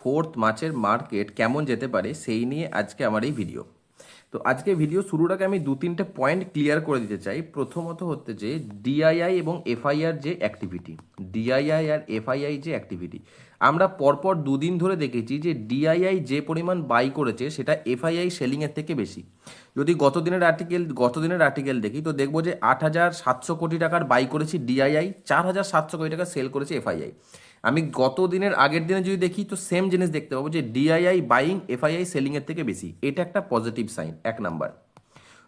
Fourth মার্চের market কেমন যেতে পারে সেই নিয়ে আজকে আমার এই ভিডিও। তো আজকে ভিডিও শুরুর আগে আমি দু তিনটে পয়েন্ট ক্লিয়ার করে দিতে চাই। প্রথমত হচ্ছে যে ডিআইআই এবং এফআইআর যে অ্যাক্টিভিটি ডিআইআই আর এফআইআই যে অ্যাক্টিভিটি আমরা পরপর দুদিন ধরে দেখেছি যে ডিআইআই যে পরিমাণ বাই করেছে সেটা এফআইআই সেলিংয়ের থেকে বেশি। যদি গত দিনের আর্টিকেল গত দিনের আর্টিকেল দেখি, তো দেখব যে আট হাজার সাতশো কোটি টাকার বাই করেছি ডিআইআই চার হাজার সাতশো কোটি টাকা সেল করেছে এফআইআই আমি গত দিনের আগের দিনে যদি দেখি, তো সেম জিনিস দেখতে পাবো যে ডিআইআই বাইং এফআইআই সেলিংয়ের থেকে বেশি। এটা একটা পজিটিভ সাইন এক নাম্বার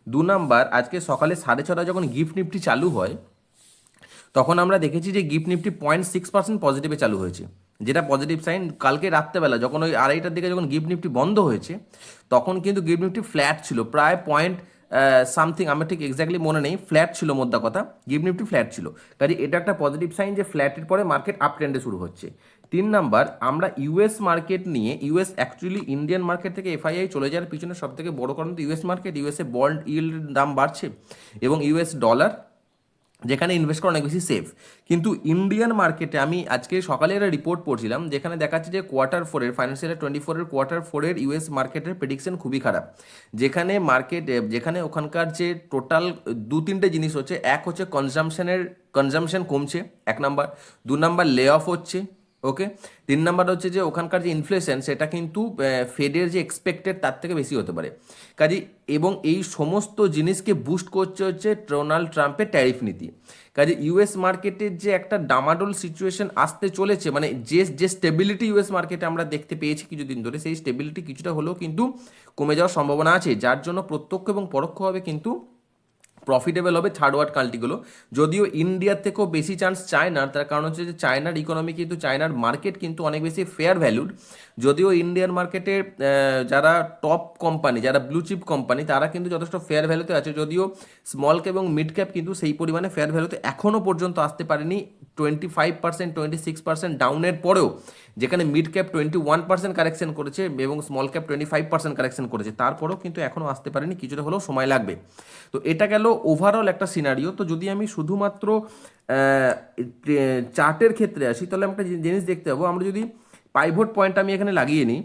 দু নাম্বার আজকে সকালে সাড়ে ছটা যখন গিফট নিফটি চালু হয়, তখন আমরা দেখেছি যে GIFT Nifty point six percent পজিটিভে চালু হয়েছে। যেটা পজিটিভ সাইন কালকে রাত্রেবেলা যখন ওই আড়াইটার দিকে যখন গিফট নিফটি বন্ধ হয়েছে, তখন কিন্তু গিফট নিফটি ফ্ল্যাট ছিল, প্রায় পয়েন্ট সামথিং আমার ঠিক এক্স্যাক্টলি মনে নেই। ফ্ল্যাট ছিল মোদ্দা কথা। গিফট নিফটি ফ্ল্যাট ছিল। কাজে এটা একটা পজিটিভ সাইন যে ফ্ল্যাটের পরে মার্কেট আপ ট্রেন্ডে শুরু হচ্ছে। তিন নাম্বার আমরা ইউএস মার্কেট নিয়ে ইউএস অ্যাকচুয়ালি ইন্ডিয়ান মার্কেট থেকে এফআইআই চলে যাওয়ার পিছনে সব থেকে বড় কারণ তো US market USA bond yield দাম বাড়ছে এবং ইউএস ডলার যেখানে ইনভেস্ট করা অনেক বেশি সেফ কিন্তু ইন্ডিয়ান মার্কেটে আমি আজকে সকালে একটা রিপোর্ট পড়ছিলাম, যেখানে দেখাচ্ছে যে কোয়ার্টার ফোরের ফাইন্যান্সিয়াল টোয়েন্টি ফোরের কোয়ার্টার ফোরের ইউএস মার্কেটের প্রেডিকশন খুবই খারাপ। যেখানে মার্কেট যেখানে ওখানকার যে টোটাল দু তিনটে জিনিস হচ্ছে, এক হচ্ছে কনজামশনের কনজামশন কমছে, এক নাম্বার দু নাম্বার লে অফ হচ্ছে ওকে? তিন নাম্বার হচ্ছে যে ওখানকার যে ইনফ্লেশন সেটা কিন্তু ফেডের যে এক্সপেক্টেড তার থেকে বেশি হতে পারে। কাজে এবং এই সমস্ত জিনিসকে বুস্ট করছে হচ্ছে ডোনাল্ড ট্রাম্পের ট্যারিফ নীতি। কাজে ইউএস মার্কেটের যে একটা ডামাডোল সিচুয়েশন আসতে চলেছে মানে যে যে স্টেবিলিটি ইউএস মার্কেটে আমরা দেখতে পেয়েছি কিছুদিন ধরে, সেই স্টেবিলিটি কিছুটা হলেও কিন্তু কমে যাওয়ার সম্ভাবনা আছে, যার জন্য প্রত্যক্ষ এবং পরোক্ষভাবে কিন্তু প্রফিটেবল হবে থার্ড ওয়ার্ড কান্ট্রিগুলো যদিও ইন্ডিয়ার থেকেও বেশি চান্স চায়নার তার কারণ হচ্ছে যে চায়নার ইকোনমি কিন্তু চায়নার মার্কেট কিন্তু অনেক বেশি ফেয়ার ভ্যালুড যদিও ইন্ডিয়ান মার্কেটে যারা টপ কোম্পানি যারা ব্লু চিপ কোম্পানি তারা কিন্তু যথেষ্ট ফেয়ার ভ্যালুতে আছে। যদিও স্মল ক্যাপ এবং মিড ক্যাপ কিন্তু সেই পরিমাণে ফেয়ার ভ্যালুতে এখনও পর্যন্ত আসতে পারেনি। Twenty five percent twenty six percent ডাউনের পরেও, যেখানে mid cap twenty one percent correction করেছে এবং small cap twenty five percent correction করেছে। তারপরেও কিন্তু এখনও আসতে পারেনি, কিছুটা হলেও সময় লাগবে। তো এটা গেল ওভারঅল একটা সিনারিও তো যদি আমি শুধুমাত্র চার্টের ক্ষেত্রে আসি, তাহলে আমরা একটা জিনিস দেখতে পাবো, আমরা যদি পাইভোট পয়েন্ট আমি এখানে লাগিয়ে নিই,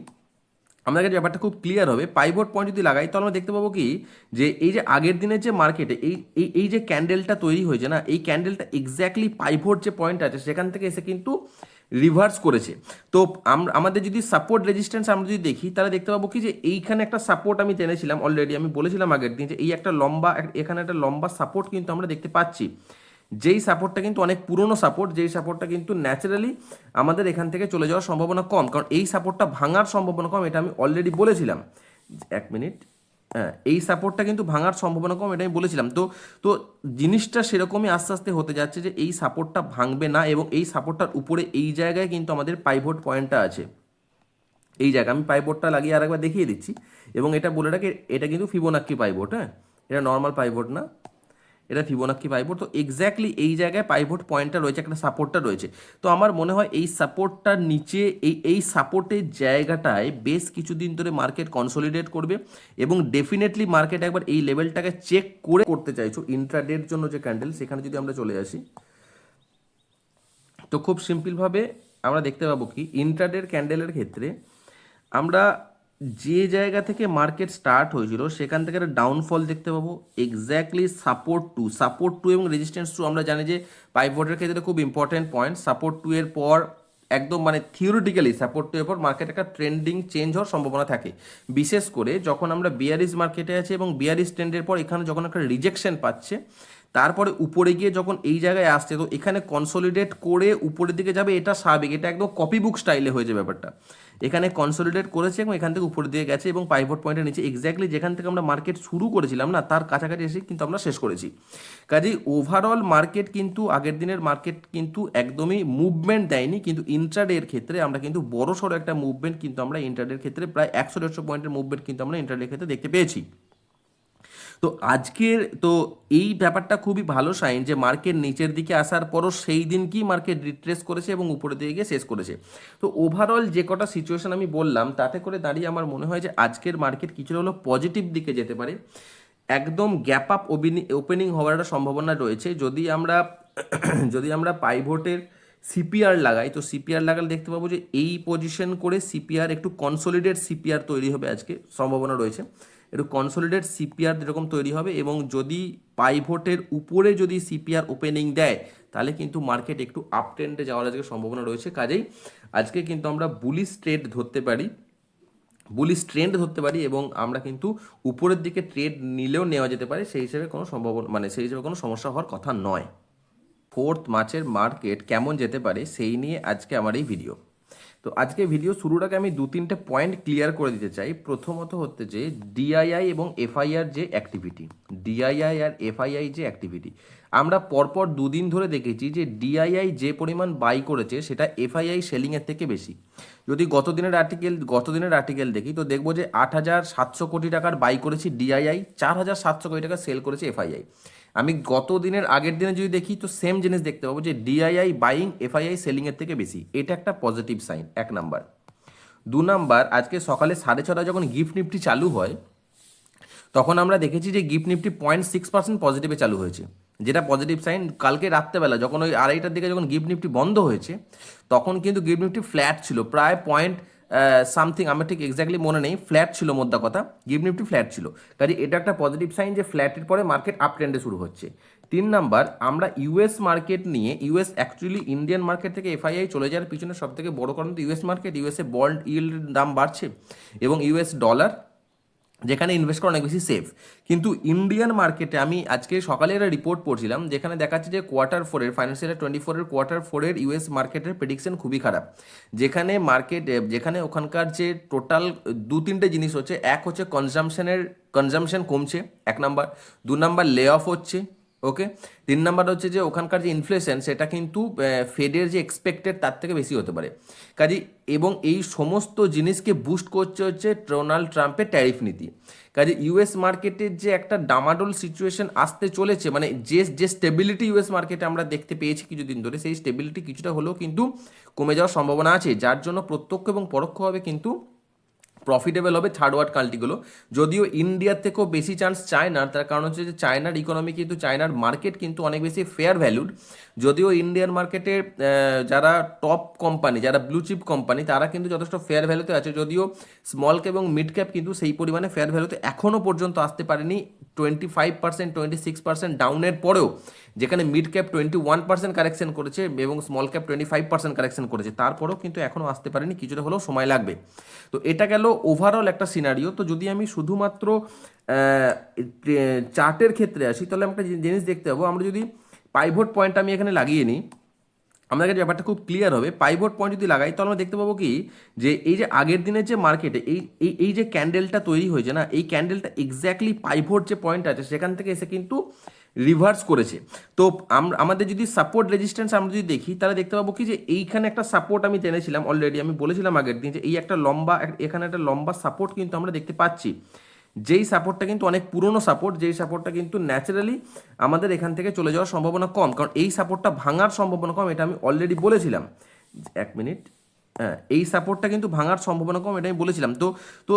আমাদের কাছে ব্যাপারটা খুব ক্লিয়ার হবে। পাইভোট পয়েন্ট যদি লাগাই, তাহলে আমরা দেখতে পাবো কি, যে এই যে আগের দিনের যে মার্কেটে এই এই যে ক্যান্ডেলটা তৈরি হয়েছে না, এই ক্যান্ডেলটা এক্স্যাক্টলি পাইভোট যে পয়েন্ট আছে, সেখান থেকে এসে কিন্তু রিভার্স করেছে। তো আমাদের যদি সাপোর্ট রেজিস্ট্যান্স আমরা যদি দেখি, তাহলে দেখতে পাবো কি যে এইখানে একটা সাপোর্ট আমি টেনেছিলাম অলরেডি আমি বলেছিলাম আগের দিন যে এই একটা লম্বা, এখানে একটা লম্বা সাপোর্ট কিন্তু আমরা দেখতে পাচ্ছি। যেই সাপোর্টটা কিন্তু অনেক পুরনো সাপোর্ট যেই সাপোর্টটা কিন্তু ন্যাচারালি আমাদের এখান থেকে চলে যাওয়ার সম্ভাবনা কম। কারণ এই সাপোর্টটা ভাঙার সম্ভাবনা কম, এটা আমি অলরেডি বলেছিলাম। এক মিনিট এই সাপোর্টটা কিন্তু ভাঙার সম্ভাবনা কম এটা আমি বলেছিলাম। তো তো জিনিসটা সেরকমই আস্তে আস্তে হতে যাচ্ছে যে এই সাপোর্টটা ভাঙবে না এবং এই সাপোর্টটার উপরে এই জায়গায় কিন্তু আমাদের পাইভোট পয়েন্টটা আছে। এই জায়গা আমি পাইভোটটা লাগিয়ে আর একবার দেখিয়ে দিচ্ছি। এবং এটা বলে রাখি, এটা কিন্তু ফিবোনাক্কি পাইভোট হ্যাঁ? এটা নর্মাল পাইভোট না। এটা ফিবোনাক্কি পাইভোট তো এক্স্যাক্টলি এই জায়গায় পাইভোট পয়েন্টটা রয়েছে, একটা সাপোর্টটা রয়েছে। তো আমার মনে হয় এই সাপোর্টটার নিচে, এই এই সাপোর্টের জায়গাটায় বেশ কিছুদিন ধরে মার্কেট কনসলিডেট করবে এবং ডেফিনেটলি মার্কেট একবার এই লেভেলটাকে চেক করে করতে চাইছো ইন্ট্রাডের জন্য যে ক্যান্ডেল সেখানে যদি আমরা চলে আসি। তো খুব সিম্পলভাবে আমরা দেখতে পাবো কি ইন্ট্রাডের ক্যান্ডেলের ক্ষেত্রে আমরা যে জায়গা থেকে মার্কেট স্টার্ট হয়েছিল, সেখান থেকে একটা ডাউনফল দেখতে পাবো। Exactly support two support two এবং রেজিস্ট্যান্স টু আমরা জানি যে পাইভোটের ক্ষেত্রে খুব ইম্পর্টেন্ট পয়েন্ট সাপোর্ট টু এর পর একদম মানে থিওরিটিক্যালি সাপোর্ট টু এর পর মার্কেট একটা ট্রেন্ডিং চেঞ্জ হওয়ার সম্ভাবনা থাকে। বিশেষ করে যখন আমরা বিয়ারিস মার্কেটে আছি এবং বিয়ারিস ট্রেন্ডের পর এখানে যখন একটা রিজেকশন পাচ্ছে তারপরে উপরে গিয়ে যখন এই জায়গায় আসছে, তো এখানে কনসলিডেট করে উপরের দিকে যাবে, এটা স্বাভাবিক। এটা একদম কপি বুক স্টাইলে হয়ে হয়েছে ব্যাপারটা। এখানে কনসলিডেট করেছে এবং এখান থেকে উপরের দিকে গেছে এবং পাইভট পয়েন্টের নিচে। এক্স্যাক্টলি যেখান থেকে আমরা মার্কেট শুরু করেছিলাম না, তার কাছাকাছি এসে কিন্তু আমরা শেষ করেছি। কাজেই ওভারঅল মার্কেট কিন্তু আগের দিনের মার্কেট কিন্তু একদমই মুভমেন্ট দেয়নি, কিন্তু ইন্ট্রাডের ক্ষেত্রে আমরা কিন্তু বড় সড়ো একটা মুভমেন্ট কিন্তু আমরা ইন্টারডের ক্ষেত্রে প্রায় একশো দেড়শো পয়েন্টের মুভমেন্ট কিন্তু আমরা ইন্ট্রাডের ক্ষেত্রে দেখতে পেয়েছি। তো আজকের, তো এই ব্যাপারটা খুবই ভালো সাইন যে মার্কেট নিচের দিকে আসার পরও সেই দিন কি মার্কেট রিট্রেস করেছে এবং উপরের দিকে গিয়ে শেষ করেছে। তো ওভারঅল যে কটা সিচুয়েশন আমি বললাম, তাতে করে দাঁড়িয়ে আমার মনে হয় যে আজকের মার্কেট কিছুটা হলো পজিটিভ দিকে যেতে পারে। একদম গ্যাপ আপ ওপেনিং হওয়ার একটা সম্ভাবনা রয়েছে। যদি আমরা যদি আমরা পাইভোটের সিপিআর লাগাই, তো সিপিআর লাগালে দেখতে পাবো যে এই পজিশন করে সিপিআর একটু কনসোলিডেট সিপিআর তৈরি হবে আজকে, সম্ভাবনা রয়েছে। একটু কনসোলিডেট সিপিআর এরকম তৈরি হবে এবং যদি পাইভোটের উপরে যদি সিপিআর ওপেনিং দেয়, তাহলে কিন্তু মার্কেট একটু আপ ট্রেন্ডে যাওয়ার আজকে সম্ভাবনা রয়েছে। কাজেই আজকে কিন্তু আমরা বুলিশ ট্রেড ধরতে পারি বুলিশ ট্রেন্ড ধরতে পারি এবং আমরা কিন্তু উপরের দিকে ট্রেড নিলেও নেওয়া যেতে পারে, সেই হিসেবে কোনো সম্ভাবনা মানে সেই হিসেবে কোনো সমস্যা হওয়ার কথা নয়। ফোর্থ মার্চের মার্কেট কেমন যেতে পারে, সেই নিয়ে আজকে আমার এই ভিডিও তো আজকে ভিডিও আগে আমি দু তিনটে পয়েন্ট ক্লিয়ার করে দিতে চাই। প্রথমত হচ্ছে যে ডিআইআই এবং এফআইআর যে অ্যাক্টিভিটি ডিআইআই আর এফআইআই যে অ্যাক্টিভিটি আমরা পরপর দুদিন ধরে দেখেছি যে ডিআইআই যে পরিমাণ বাই করেছে, সেটা এফআইআই সেলিংয়ের থেকে বেশি। যদি গত দিনের আর্টিকেল গত দিনের আর্টিকেল দেখি, তো দেখব যে আট হাজার সাতশো কোটি টাকার বাই করেছি ডিআইআই চার হাজার সাতশো কোটি টাকা সেল করেছে এফআইআই আমি গত দিনের আগের দিনে যদি দেখি, তো সেম জিনিস দেখতে পাবো যে ডিআইআই বাইং এফআইআই সেলিংয়ের থেকে বেশি। এটা একটা পজিটিভ সাইন এক নাম্বার দু নাম্বার আজকে সকালে সাড়ে ছটায় যখন গিফট নিফটি চালু হয়, তখন আমরা দেখেছি যে GIFT Nifty point six percent পজিটিভে চালু হয়েছে। যেটা পজিটিভ সাইন কালকে রাত্রেবেলা যখন ওই আড়াইটার দিকে যখন গিফট নিফটি বন্ধ হয়েছে, তখন কিন্তু গিফট নিফটি ফ্ল্যাট ছিল, প্রায় পয়েন্ট সামথিং আমার ঠিক এক্স্যাক্টলি মনে নেই। ফ্ল্যাট ছিল মোদ্দা কথা। গিভ নিফটি ফ্ল্যাট ছিল। কাজে এটা একটা পজিটিভ সাইন যে ফ্ল্যাটের পরে মার্কেট আপ ট্রেন্ডে শুরু হচ্ছে। তিন নাম্বার, আমরা ইউএস মার্কেট নিয়ে ইউএস অ্যাকচুয়ালি ইন্ডিয়ান মার্কেট থেকে এফআইআই চলে যাওয়ার পিছনে সব থেকে বড় কারণ তো US market USA bond yield দাম বাড়ছে এবং ইউএস ডলার যেখানে ইনভেস্ট করা অনেক বেশি সেফ কিন্তু ইন্ডিয়ান মার্কেটে আমি আজকে সকালে একটা রিপোর্ট পড়ছিলাম, যেখানে দেখাচ্ছে যে কোয়ার্টার ফোরের ফাইন্যান্সিয়াল টোয়েন্টি ফোরের কোয়ার্টার ফোরের ইউএস মার্কেটের প্রেডিকশন খুবই খারাপ। যেখানে মার্কেট যেখানে ওখানকার যে টোটাল দু তিনটে জিনিস হচ্ছে, এক হচ্ছে কনজামশনের কনজামশন কমছে, এক নাম্বার দু নাম্বার লে অফ হচ্ছে ওকে? তিন নাম্বার হচ্ছে যে ওখানকার যে ইনফ্লেশন সেটা কিন্তু ফেডের যে এক্সপেক্টেড তার থেকে বেশি হতে পারে। কাজে এবং এই সমস্ত জিনিসকে বুস্ট করছে হচ্ছে ডোনাল্ড ট্রাম্পের ট্যারিফ নীতি। কাজে ইউএস মার্কেটের যে একটা ডামাডোল সিচুয়েশন আসতে চলেছে মানে যে যে স্টেবিলিটি ইউএস মার্কেটে আমরা দেখতে পেয়েছি কিছুদিন ধরে, সেই স্টেবিলিটি কিছুটা হলেও কিন্তু কমে যাওয়ার সম্ভাবনা আছে, যার জন্য প্রত্যক্ষ এবং পরোক্ষভাবে কিন্তু প্রফিটেবল হবে থার্ড ওয়ার্ড কান্ট্রিগুলো যদিও ইন্ডিয়ার থেকেও বেশি চান্স চায়নার তার কারণ হচ্ছে যে চায়নার ইকোনমি কিন্তু চায়নার মার্কেট কিন্তু অনেক বেশি ফেয়ার ভ্যালুড যদিও ইন্ডিয়ান মার্কেটে যারা টপ কোম্পানি যারা ব্লু চিপ কোম্পানি তারা কিন্তু যথেষ্ট ফেয়ার ভ্যালুতে আছে। যদিও স্মল ক্যাপ এবং মিড ক্যাপ কিন্তু সেই পরিমাণে ফেয়ার ভ্যালুতে এখনও পর্যন্ত আসতে পারেনি। Twenty five percent twenty six percent ডাউনের পরেও, যেখানে mid cap twenty one percent correction করেছে এবং small cap twenty five percent correction করেছে, তারপরেও কিন্তু এখনও আসতে পারেনি, কিছুটা হলেও সময় লাগবে। তো এটা গেল ওভারঅল একটা সিনারিও তো যদি আমি শুধুমাত্র চার্টের ক্ষেত্রে আসি, তাহলে আমরা জিনিস দেখতে পাবো। আমরা যদি পাইভোট পয়েন্ট আমি এখানে লাগিয়ে নিই। আমাদের কাছে ব্যাপারটা খুব ক্লিয়ার হবে পাইভোট পয়েন্ট যদি লাগাই, তাহলে আমরা দেখতে পাবো কি? যে এই যে আগের দিনের যে মার্কেটে এই এই যে ক্যান্ডেলটা তৈরি হয়েছে না, এই ক্যান্ডেলটা এক্স্যাক্টলি পাইভোট যে পয়েন্ট আছে, সেখান থেকে এসে কিন্তু রিভার্স করেছে। তো আমাদের যদি সাপোর্ট রেজিস্ট্যান্স আমরা যদি দেখি, তাহলে দেখতে পাবো কি? যে এইখানে একটা সাপোর্ট আমি টেনেছিলাম অলরেডি আমি বলেছিলাম আগের দিন যে এই একটা লম্বা, এখানে একটা লম্বা সাপোর্ট কিন্তু আমরা দেখতে পাচ্ছি। যেই সাপোর্টটা কিন্তু অনেক পুরনো সাপোর্ট যেই সাপোর্টটা কিন্তু ন্যাচারালি আমাদের এখান থেকে চলে যাওয়ার সম্ভাবনা কম। কারণ এই সাপোর্টটা ভাঙার সম্ভাবনা কম, এটা আমি অলরেডি বলেছিলাম। এক মিনিট হ্যাঁ এই সাপোর্টটা কিন্তু ভাঙার সম্ভাবনা কম, এটা আমি বলেছিলাম। তো তো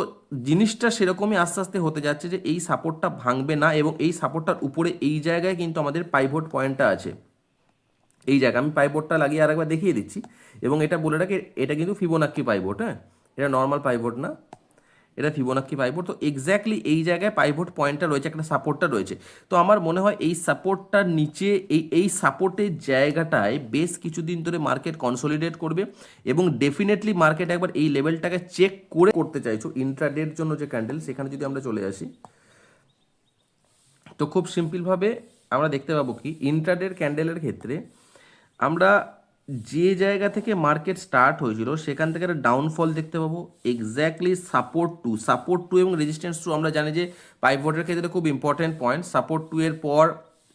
জিনিসটা সেরকমই আস্তে আস্তে হতে যাচ্ছে যে এই সাপোর্টটা ভাঙবে না এবং এই সাপোর্টটার উপরে এই জায়গায় কিন্তু আমাদের পাইভোট পয়েন্টটা আছে। এই জায়গা, আমি পাইভোটটা লাগিয়ে আরেকবার দেখিয়ে দিচ্ছি। এবং এটা বলে রাখি, এটা কিন্তু ফিবোনাক্কি পাইভোট হ্যাঁ? এটা নর্মাল পাইভোট না। এটা ফিবোনাক্কি পাইভোট তো এক্স্যাক্টলি এই জায়গায় পাইভোট পয়েন্টটা রয়েছে, একটা সাপোর্টটা রয়েছে। তো আমার মনে হয় এই সাপোর্টটার নিচে, এই এই সাপোর্টের জায়গাটায় বেশ কিছুদিন ধরে মার্কেট কনসলিডেট করবে এবং ডেফিনেটলি মার্কেট একবার এই লেভেলটাকে চেক করে করতে চাইছো ইন্ট্রাডের জন্য যে ক্যান্ডেল সেখানে যদি আমরা চলে আসি। তো খুব সিম্পলভাবে আমরা দেখতে পাবো কি ইন্ট্রাডের ক্যান্ডেলের ক্ষেত্রে আমরা যে জায়গা থেকে মার্কেট স্টার্ট হয়েছিল, সেখান থেকে একটা ডাউনফল দেখতে পাবো। Exactly support two support two এবং রেজিস্ট্যান্স টু আমরা জানি যে পাইভোটের ক্ষেত্রে খুব ইম্পর্টেন্ট পয়েন্ট সাপোর্ট টু এর পর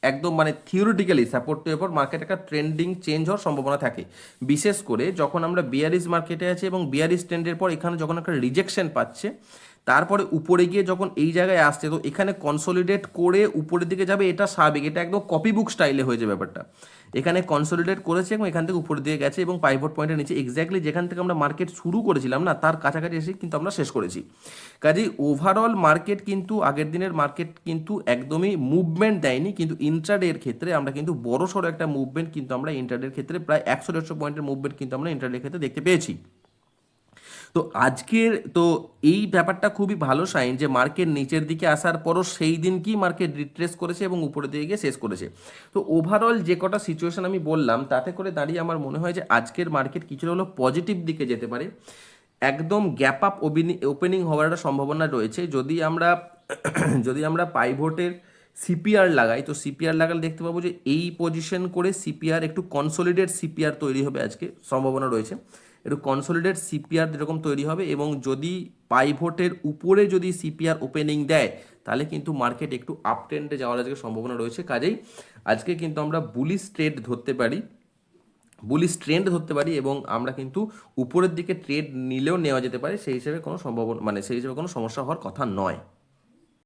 একদম মানে থিওরিটিক্যালি সাপোর্ট টু এর পর মার্কেট একটা ট্রেন্ডিং চেঞ্জ হওয়ার সম্ভাবনা থাকে। বিশেষ করে যখন আমরা বিয়ারিস মার্কেটে আছি এবং বিয়ারিস ট্রেন্ডের পর এখানে যখন একটা রিজেকশন পাচ্ছে তারপরে উপরে গিয়ে যখন এই জায়গায় আসছে, তো এখানে কনসোলিডেট করে উপরের দিকে যাবে, এটা স্বাভাবিক। এটা একদম কপি বুক স্টাইলে হয়েছে ব্যাপারটা। এখানে কনসোলিডেট করেছে এবং এখান থেকে উপরের দিকে গেছে এবং পাইভট পয়েন্টের নিচে এক্স্যাক্টলি যেখান থেকে আমরা মার্কেট শুরু করেছিলাম না, তার কাছাকাছি এসে কিন্তু আমরা শেষ করেছি। কাজেই ওভারঅল মার্কেট কিন্তু, আগের দিনের মার্কেট কিন্তু একদমই মুভমেন্ট দেয়নি, কিন্তু ইন্ট্রাডের ক্ষেত্রে আমরা কিন্তু বড় সড়ো একটা মুভমেন্ট কিন্তু আমরা ইন্টারডের ক্ষেত্রে প্রায় একশো দেড়শো পয়েন্টের মুভমেন্ট কিন্তু আমরা ইন্ট্রাডের ক্ষেত্রে দেখতে পেয়েছি। তো আজকের, তো এই ব্যাপারটা খুবই ভালো সাইন যে মার্কেট নিচের দিকে আসার পরও সেই দিন কি মার্কেট রিট্রেস করেছে এবং উপরের দিকে গিয়ে শেষ করেছে। তো ওভারঅল যে কটা সিচুয়েশন আমি বললাম, তাতে করে দাঁড়িয়ে আমার মনে হয় যে আজকের মার্কেট কিছুটা হলো পজিটিভ দিকে যেতে পারে। একদম গ্যাপ আপ ওপেনিং হওয়ার একটা সম্ভাবনা রয়েছে। যদি আমরা যদি আমরা পাইভোটের সিপিআর লাগাই, তো সিপিআর লাগালে দেখতে পাবো যে এই পজিশন করে সিপিআর একটু কনসোলিডেট সিপিআর তৈরি হবে আজকে, সম্ভাবনা রয়েছে। একটু কনসোলিডেট সিপিআর যেরকম তৈরি হবে এবং যদি পাইভোটের উপরে যদি সিপিআর ওপেনিং দেয়, তাহলে কিন্তু মার্কেট একটু আপ ট্রেন্ডে যাওয়ার আজকে সম্ভাবনা রয়েছে। কাজেই আজকে কিন্তু আমরা বুলিশ ট্রেড ধরতে পারি বুলিশ ট্রেন্ড ধরতে পারি এবং আমরা কিন্তু উপরের দিকে ট্রেড নিলেও নেওয়া যেতে পারে। সেই হিসেবে কোনো সম্ভাবনা মানে সেই হিসেবে কোনো সমস্যা হওয়ার কথা নয়।